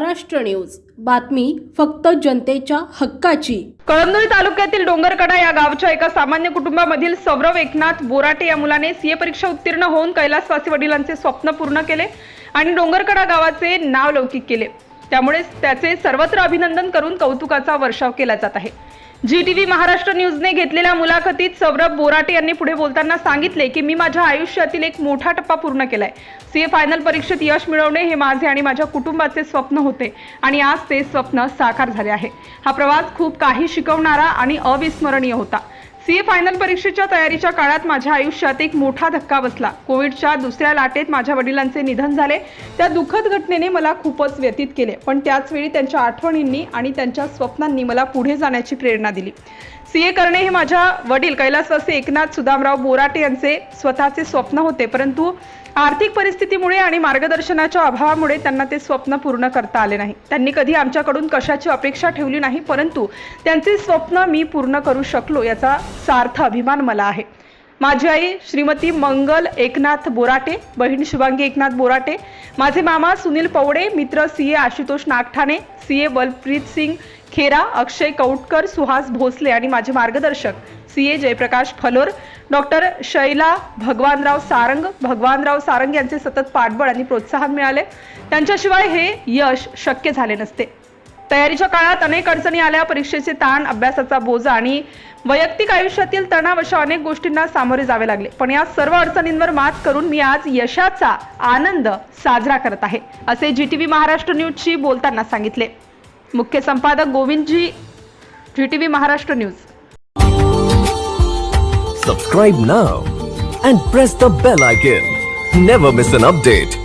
Maharashtra news. बातमी फक्त जनतेच्या हक्काची. कळमनुरी तालुक्यातील डोंगरकडा या गावच्या एका सामान्य कुटुंबामधील सौरव एकनाथ बोराटे या मुलाने सीए परीक्षा उत्तीर्ण होऊन कैलासवासी वडिलांचे स्वप्न पूर्ण केले आणि डोंगरकडा गावाचे नाव लौकिक केले. त्यामुळे त्याचे सर्वत्र अभिनंदन करून कौतुकाचा वर्षाव केला जात आहे. जी टी व्ही महाराष्ट्र न्यूजने घेतलेल्या मुलाखतीत सौरभ बोराटे यांनी पुढे बोलताना सांगितले की मी माझ्या आयुष्यातील एक मोठा टप्पा पूर्ण केलाय. सीए फायनल परीक्षेत यश मिळवणे हे माझे आणि माझ्या कुटुंबाचे स्वप्न होते आणि आज ते स्वप्न साकार झाले आहे. हा प्रवास खूप काही शिकवणारा आणि अविस्मरणीय होता. सीए फायनल परीक्षेच्या तयारीच्या काळात माझ्या आयुष्यात एक मोठा धक्का बसला. कोविडच्या दुसऱ्या लाटेत माझ्या वडिलांचे निधन झाले. त्या दुःखद घटनेने मला खूपच व्यतीत केले. पण त्याचवेळी त्यांच्या आठवणींनी आणि त्यांच्या स्वप्नांनी मला पुढे जाण्याची प्रेरणा दिली. सीए करणे हे माझ्या वडील कैलासवासी एकनाथ सुदामराव बोराटे यांचे स्वतःचे स्वप्न होते. परंतु आर्थिक परिस्थितीमुळे आणि मार्गदर्शनाच्या अभावामुळे त्यांना ते स्वप्न पूर्ण करता आले नाही. त्यांनी कधी आमच्याकडून कशाची अपेक्षा ठेवली नाही परंतु त्यांचे स्वप्न मी पूर्ण करू शकलो याचा सार्थ अभिमान मला आहे. माझी आई श्रीमती मंगल एकनाथ बोराटे बहीण शुभांगी एकनाथ बोराटे माझे मामा सुनील पवडे मित्र C A Ashutosh Nagthane C A Balpreet Singh Khera Akshay Kautkar Suhas Bhosale आणि माझे मार्गदर्शक C A Jayprakash Phalor doctor Shaila Bhagwanrao Sarang Bhagwanrao Sarang यांचे सतत पाठबळ आणि प्रोत्साहन मिळाले. त्यांच्याशिवाय हे यश शक्य झाले नसते. तयारीच्या काळात अनेक अडचणी आल्या. परीक्षेचे ताण अभ्यासाचा बोजा आणि वैयक्तिक आयुष्यातील तणाव अशा अनेक गोष्टींना सामोरे जावे लागले. पण या सर्व अडचणींवर मात करून मी आज यशाचा आनंद साजरा करत आहे असे जी टी व्ही महाराष्ट्र न्यूजशी बोलताना सांगितले. मुख्य संपादक Govindji G T V Maharashtra news. Subscribe now and press the bell icon never miss an update